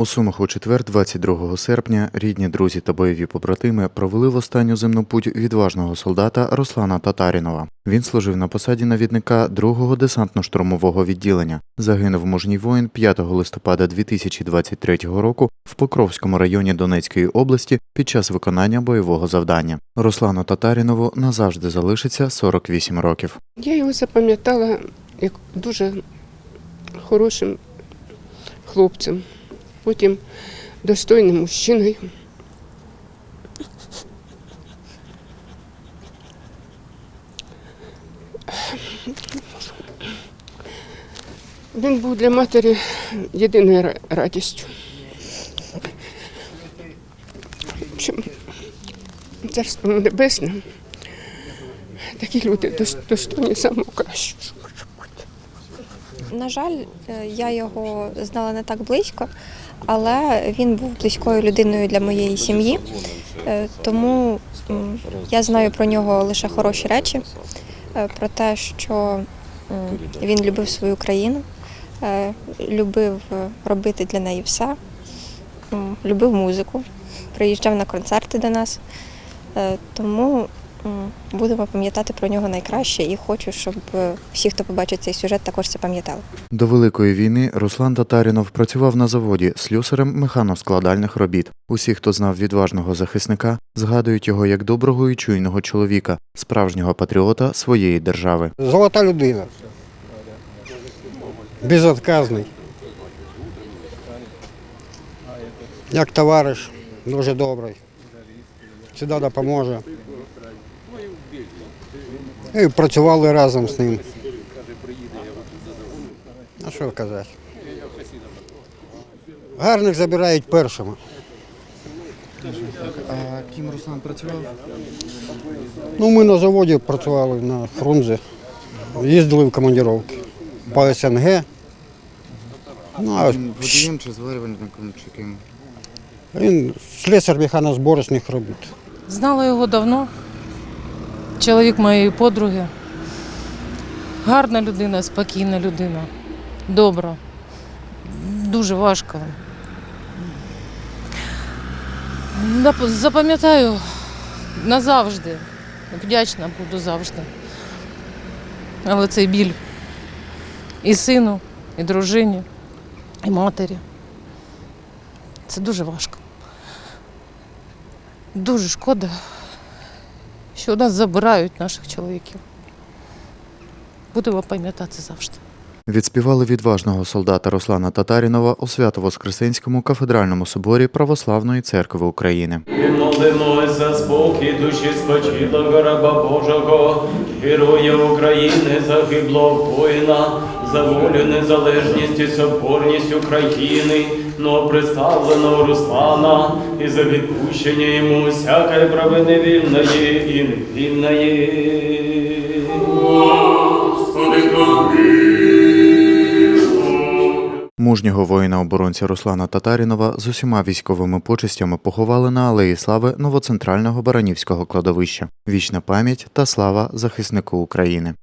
У Сумах у четвер, 22 серпня, рідні друзі та бойові побратими провели в останню земну путь відважного солдата Руслана Татарінова. Він служив на посаді навідника 2-го десантно-штурмового відділення. Загинув мужній воїн 5 листопада 2023 року в Покровському районі Донецької області під час виконання бойового завдання. Руслану Татарінову назавжди залишиться 48 років. Я його запам'ятала як дуже хорошим хлопцем, потім достойним мужчиною. Він був для матері єдиною радістю. Царство небесне. Такі люди достойні самого кращого. На жаль, е, я його знала не так близько, але він був близькою людиною для моєї сім'ї. Е, Тому я знаю про нього лише хороші речі, е, про те, що він любив свою країну, любив робити для неї все, любив музику, приїжджав на концерти до нас. Тому будемо пам'ятати про нього найкраще і хочу, щоб е, всі, хто побачить цей сюжет, також це пам'ятали. До Великої війни Руслан Татарінов працював на заводі слюсарем механоскладальних робіт. Усі, хто знав відважного захисника, згадують його як доброго і чуйного чоловіка, справжнього патріота своєї держави. Золота людина. Безотказний. Як товариш, дуже добрий. Завжди допоможе. І працювали разом з ним. А що казати? Гарних забирають першими. А ким Руслан працював? Ну, ми на заводі працювали на Фрунзе. Їздили в командировки по СНГ. Ну, а Водієм чи зварювальником, чи ким? він слесар механозборочних робіт. Знала його давно. Чоловік моєї подруги. Гарна людина, спокійна людина, добра. Дуже важко. Запам'ятаю назавжди. Вдячна буду завжди. Але цей біль і сину, і дружині, і матері. Це дуже важко. Дуже шкода, що у нас забирають наших чоловіків. Будемо пам'ятати завжди. Відспівали відважного солдата Руслана Татарінова у Свято-Воскресенському кафедральному соборі Православної церкви України. І молимось за спокій душі спочилого раба Божого, героя України, загиблого воїна, за волю, незалежність і соборність України, новоприставленого Руслана, і за відпущення йому всякої правини вільної і невільної. Мужнього воїна-оборонця Руслана Татарінова з усіма військовими почестями поховали на Алеї Слави новоцентрального Баранівського кладовища. Вічна пам'ять та слава захиснику України.